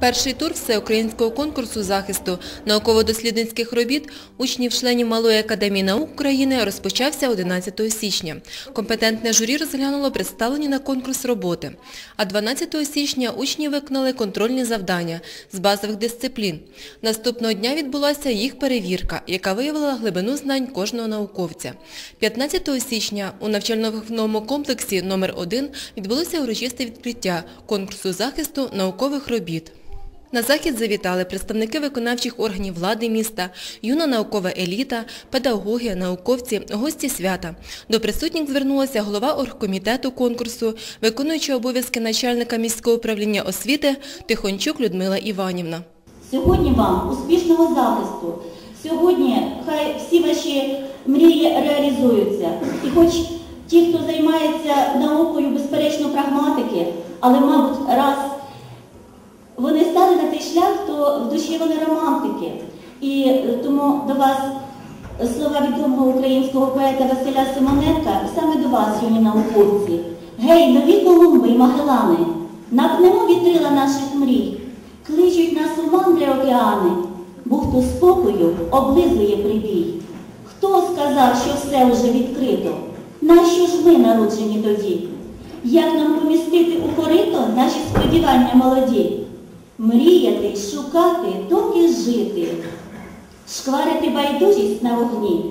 Перший тур всеукраїнського конкурсу захисту науково-дослідницьких робіт учнів-членів Малої академії наук України розпочався 11 січня. Компетентне журі розглянуло представлені на конкурс роботи. А 12 січня учні виконали контрольні завдання з базових дисциплін. Наступного дня відбулася їх перевірка, яка виявила глибину знань кожного науковця. 15 січня у навчально-виховному комплексі номер 1 відбулося урочисте відкриття конкурсу захисту наукових робіт. На захід завітали представники виконавчих органів влади міста, юна наукова еліта, педагоги, науковці, гості свята. До присутніх звернулася голова оргкомітету конкурсу, виконуюча обов'язки начальника міського управління освіти Тихончук Людмила Іванівна. Сьогодні вам успішного захисту. Сьогодні хай всі ваші мрії реалізуються. І хоч ті, хто займається наукою, безперечно, прагматики, але, мабуть, раз вони стали на цей шлях, то в душі вони романтики. І тому до вас слова відомого українського поета Василя Симоненка, саме до вас, юні науковці. Гей, нові Колумби і Магелани, напнемо вітрила наших мрій, кличуть нас у мандри океани, бухту спокою облизує прибій. Хто сказав, що все уже відкрито? Нащо ж ми народжені тоді? Як нам помістити у корито наші сподівання молоді? Мріяти, шукати, доки жити, шкварити байдужість на вогні.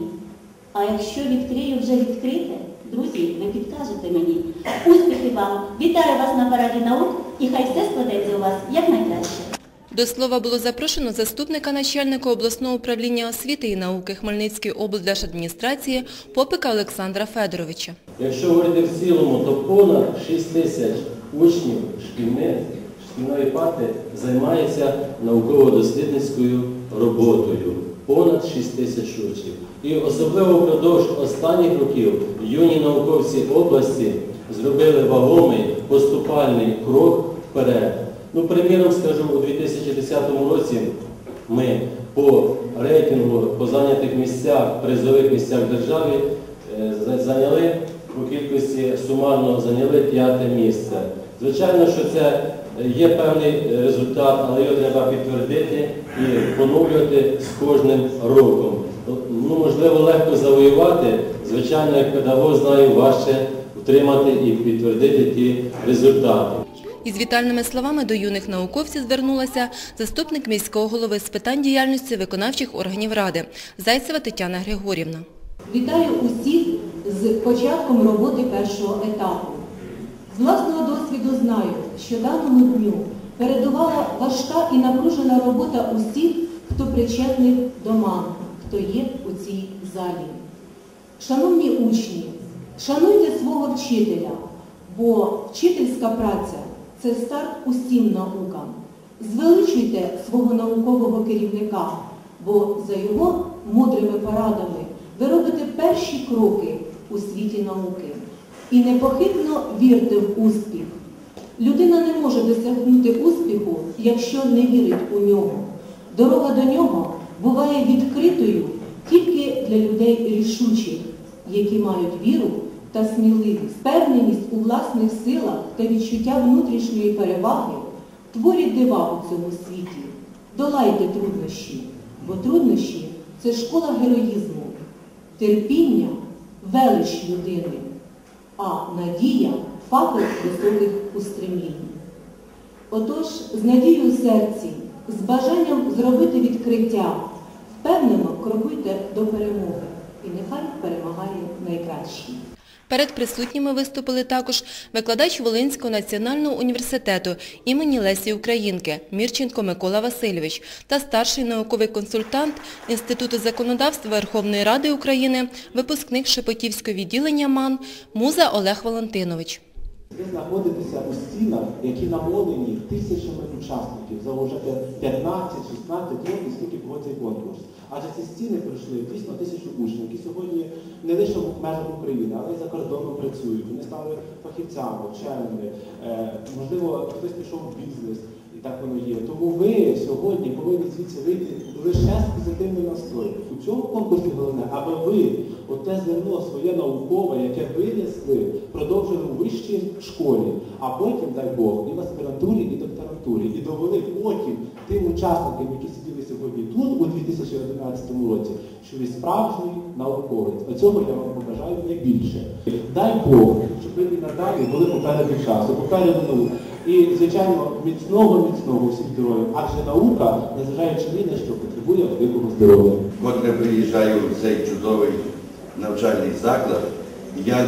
А якщо відкрию вже відкрите, друзі, ви підкажете мені. Успіхи вам! Вітаю вас на параді наук і хай все складеться у вас якнайкраще. До слова було запрошено заступника начальника обласного управління освіти і науки Хмельницької облдержадміністрації Попика Олександра Федоровича. Якщо говорити в цілому, то понад 6 тисяч учнів шкільних, шкільної парти займається науково-дослідницькою роботою. Понад 6 тисяч учнів. І особливо впродовж останніх років юні науковці області зробили вагомий поступальний крок вперед. Ну, приміром скажу, у 2010 році ми по рейтингу по зайнятих місцях, призових місцях в державі е, за- зайняли по кількості сумарно зайняли п'яте місце. Звичайно, що це є певний результат, але його треба підтвердити і поновлювати з кожним роком. Ну, можливо, легко завоювати, звичайно, як педагог знаю, важче утримати і підтвердити ті результати. Із вітальними словами до юних науковців звернулася заступник міського голови з питань діяльності виконавчих органів Ради Зайцева Тетяна Григорівна. Вітаю усіх з початком роботи першого етапу. З власного досвіду знаю, що даному дню передувала важка і напружена робота усіх, хто причетний до МАН, хто є у цій залі. Шановні учні, шануйте свого вчителя, бо вчительська праця це старт усім наукам. Звеличуйте свого наукового керівника, бо за його мудрими порадами ви робите перші кроки у світі науки. І непохитно вірте в успіх. Людина не може досягнути успіху, якщо не вірить у нього. Дорога до нього буває відкритою тільки для людей рішучих, які мають віру та сміливість, впевненість у власних силах та відчуття внутрішньої переваги творять дива у цьому світі. Долайте труднощі, бо труднощі це школа героїзму, терпіння велич людини, а надія факел високих устремлінь. Отож, з надією в серці, з бажанням зробити відкриття, впевнено крокуйте до перемоги. І нехай перемагає найкращий. Перед присутніми виступили також викладач Волинського національного університету імені Лесі Українки Мірченко Микола Васильович та старший науковий консультант Інституту законодавства Верховної Ради України, випускник Шепетівського відділення МАН Муза Олег Валентинович. Ви знаходитеся у стінах, які намолені тисячами учасників за вже 15-16 років, скільки було цей конкурс. Адже ці стіни пройшли дійсно тисячу учнів, які сьогодні не лише в межах України, але й за кордоном працюють. Вони стали фахівцями, вченими. Е, можливо, хтось пішов в бізнес. І так воно є. Тому ви сьогодні повинні звідси вийти лише з позитивним настроєм. У цьому конкурсі головне, аби ви оте зерно своє наукове, яке винесли, продовжили у вищій школі, а потім, дай Бог, і в аспірантурі, і докторантурі, і довели потім тим учасникам, які сиділи сьогодні тут, у 2011 році, що ви справжній науковець. Оцього я вам побажаю найбільше. Дай Бог, щоб ви і надалі були попереду часу, попереду науки. І, звичайно, міцного, міцного всім здоров'я. Адже наука, незважаючи ні на що, потребує великого здоров'я. Котре приїжджаю в цей чудовий навчальний заклад, я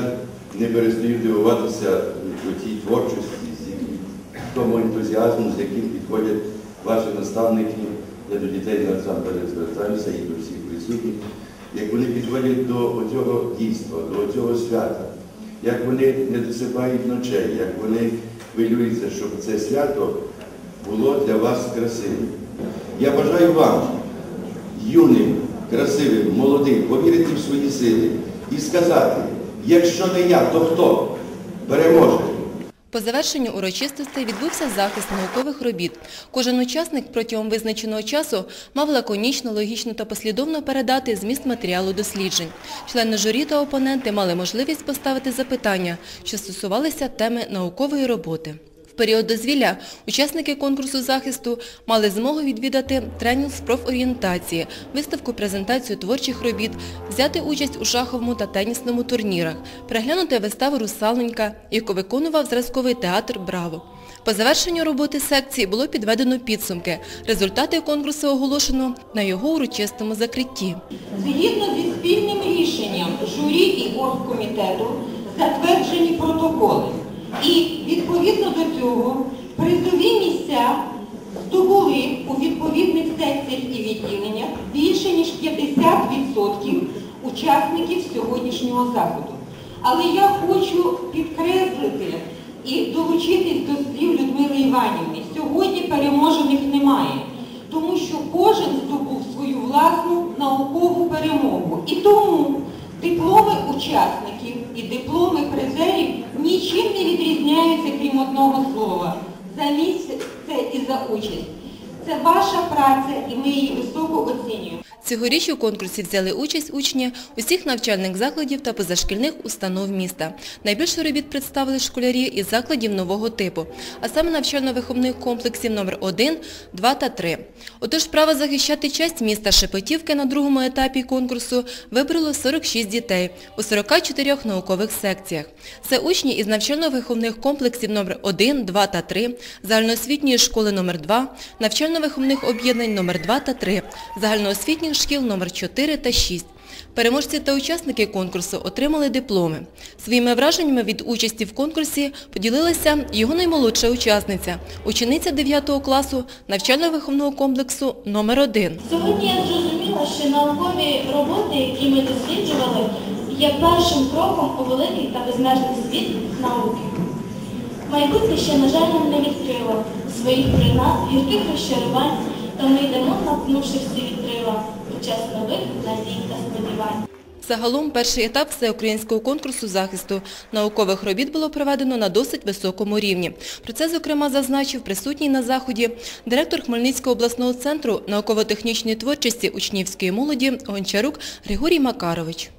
не перестаю дивуватися у тій творчості, з тому ентузіазму, з яким підходять ваші наставники. Я до дітей насамперед звертаюся і до всіх присутніх, як вони підходять до цього дійства, до цього свята, як вони не досипають ночей, як вони хвилюються, щоб це свято було для вас красивим. Я бажаю вам юним, красивим, молодим, повірити в свої сили і сказати, якщо не я, то хто переможе? По завершенню урочистостей відбувся захист наукових робіт. Кожен учасник протягом визначеного часу мав лаконічно, логічно та послідовно передати зміст матеріалу досліджень. Члени журі та опоненти мали можливість поставити запитання, що стосувалися теми наукової роботи. В період дозвілля учасники конкурсу захисту мали змогу відвідати тренінг з профорієнтації, виставку презентацію творчих робіт, взяти участь у шаховому та тенісному турнірах, переглянути виставу «Русаленька», яку виконував зразковий театр «Браво». По завершенню роботи секції було підведено підсумки. Результати конкурсу оголошено на його урочистому закритті. Згідно зі спільним рішенням журі і оргкомітету затверджені протоколи. І відповідно до цього призові місця здобули у відповідних секціях і відділеннях більше ніж 50% учасників сьогоднішнього заходу. Але я хочу підкреслити і долучитись до слів Людмили Іванівни. Сьогодні переможених немає, тому що кожен здобув свою власну наукову перемогу. І тому дипломи учасників і дипломи призерів нічим не відрізняються, крім одного слова. За місце це і за участь. Це ваша праця, і ми її високо оцінюємо. Цьогоріч у конкурсі взяли участь учні усіх навчальних закладів та позашкільних установ міста. Найбільше робіт представили школярі із закладів нового типу, а саме навчально-виховних комплексів номер 1 2 та 3. Отож, право захищати честь міста Шепетівки на другому етапі конкурсу вибрало 46 дітей у 44 наукових секціях. Це учні із навчально-виховних комплексів номер 1 2 та 3, загальноосвітньої школи номер 2, навчально-виховних об'єднань номер 2 та 3, загальноосвітніх шкіл номер 4 та 6. Переможці та учасники конкурсу отримали дипломи. Своїми враженнями від участі в конкурсі поділилася його наймолодша учасниця, учениця 9 класу навчально-виховного комплексу номер 1 Сьогодні я зрозуміла, що наукові роботи, які ми досліджували, є першим кроком у великий та безмежний світ науки. Майбутнє ще, на жаль, не відкрило своїх принад, гірких розчарувань, та ми йдемо, наткнувши всі вітрила у час нових надій та сподівань. Загалом перший етап всеукраїнського конкурсу захисту наукових робіт було проведено на досить високому рівні. Про це, зокрема, зазначив присутній на заході директор Хмельницького обласного центру науково-технічної творчості учнівської молоді Гончарук Григорій Макарович.